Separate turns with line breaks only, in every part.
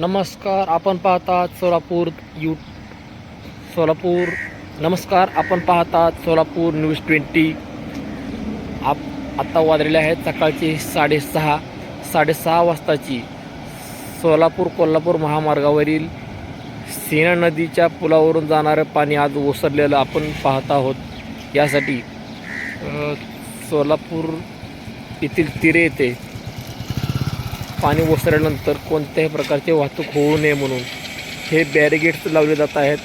नमस्कार आपण पाहतात सोलापूर यू सोलापूर. नमस्कार आपण पाहतात सोलापूर न्यूज ट्वेंटी. आप आत्ता वाजलेले आहेत सकाळचे साडेसहा साडेसहा वाजताची. सोलापूर कोल्हापूर महामार्गावरील सीना नदीच्या पुलावरून जाणारं पाणी आज ओसरलेलं आपण पाहत आहोत. यासाठी सोलापूर येथील तिरे येथे पाणी ओसरल्यानंतर कोणत्याही प्रकारची वाहतूक होऊ नये म्हणून हे बॅरिगेट्स लावले जात आहेत.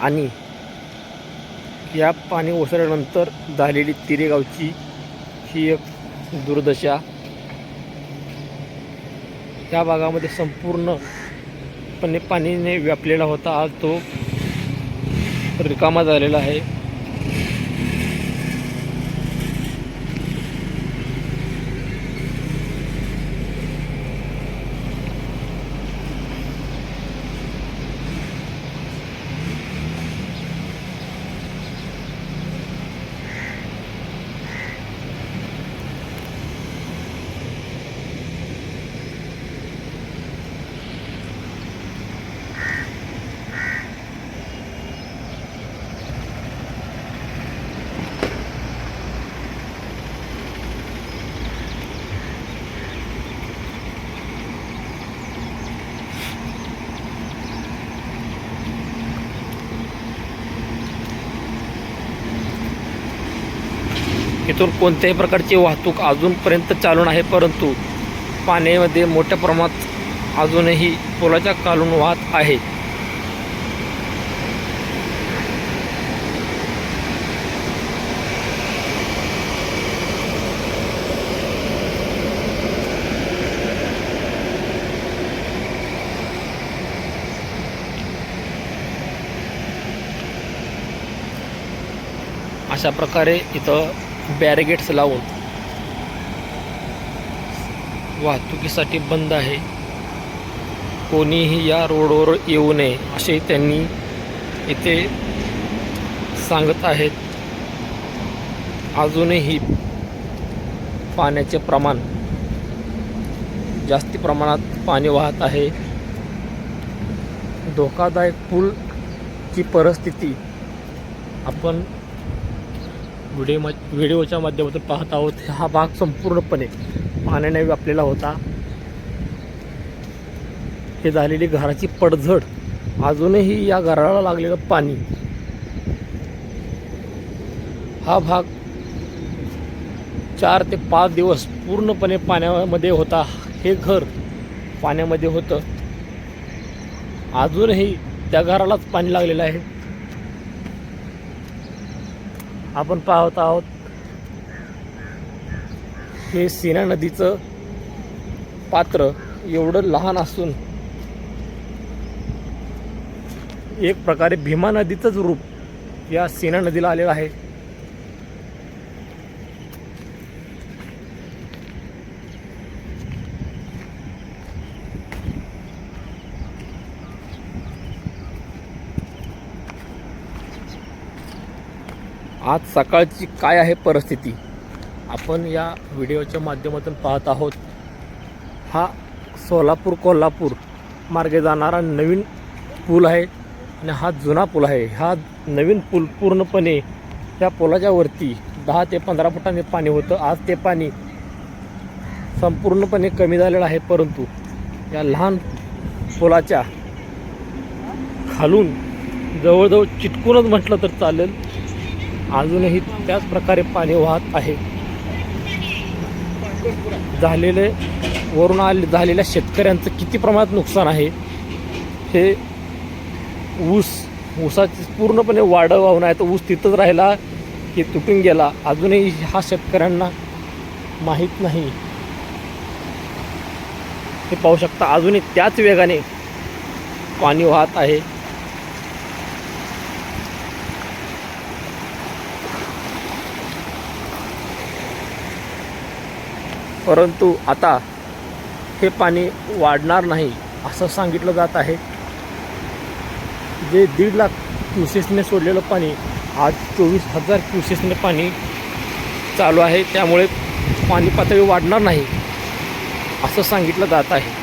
आणि या पाणी ओसरल्यानंतर झालेली तिरेगावची ही एक दुर्दशा या भागामध्ये संपूर्णपणे पाणीने व्यापलेला होता. आज तो रिकामा झालेला आहे. इथून कोणत्याही प्रकारची वाहतूक अजूनपर्यंत चालू नाही परंतु पाण्यामध्ये मोठ्या प्रमाणात अजूनही पुलाच्या कालून वाहत आहे. अशा प्रकारे इथं बॅरिगेट्स लावून. वाहतुकीसाठी बंद आहे. कोणीही या रोडवर येऊ नये असे त्यांनी इथे सांगत आहेत. अजूनही पाण्याचे प्रमाण जास्ती प्रमाणात पाणी वाहत आहे. धोकादायक पूलची परिस्थिती आपण व्हिडिओ व्हिडिओच्या माध्यमातून पाहत आहोत. हा भाग संपूर्णपणे पाण्याने व्यापलेला होता. हे झालेली घराची पडझड. अजूनही या घराला लागलेलं पाणी. हा भाग चार ते पाच दिवस पूर्णपणे पाण्यामध्ये होता. हे घर पाण्यामध्ये होतं. अजूनही त्या घरालाच पाणी लागलेलं आहे. आपण पाहत आहोत हे सीना नदीचं पात्र एवढं लहान असून एक प्रकारे भीमा नदीचंच रूप या सीना नदीला आलेलं आहे. आज सकाळची काय आहे परिस्थिती? आपण या व्हिडिओच्या माध्यमातून पाहत आहोत हा सोलापूर कोल्हापूर मार्गे जाणारा नवीन पूल आहे आणि हा जुना पूल आहे. हा नवीन पूल पूर्णपणे त्या पुलाच्या वरती दहा ते पंधरा फुटांनी पाणी होतं. आज ते पाणी संपूर्णपणे कमी झालेलं आहे परंतु या लहान पुलाच्या खालून जवळजवळ चिटकूनच म्हटलं तर चालेल. अजूनही त्याच प्रकारे पाणी वाहत आहे. झालेले वरून आले झालेल्या शेतकऱ्यांचं किती प्रमाणात नुकसान आहे हे ऊस ऊसाची पूर्णपणे वाढ वाहून आहे. तर ऊस तिथंच राहिला की तुटून गेला. अजूनही हा शेतकऱ्यांना माहीत नाही. हे पाहू शकता अजूनही त्याच वेगाने पाणी वाहत आहे. परंतु आता हे पाणी वाढणार नाही असं सांगितलं जात आहे. जे दीड लाख क्युसेसने सोडलेलं पाणी आज चोवीस हजार क्युसेसने पाणी चालू आहे. त्यामुळे पाणी पातळी वाढणार नाही असं सांगितलं जात आहे.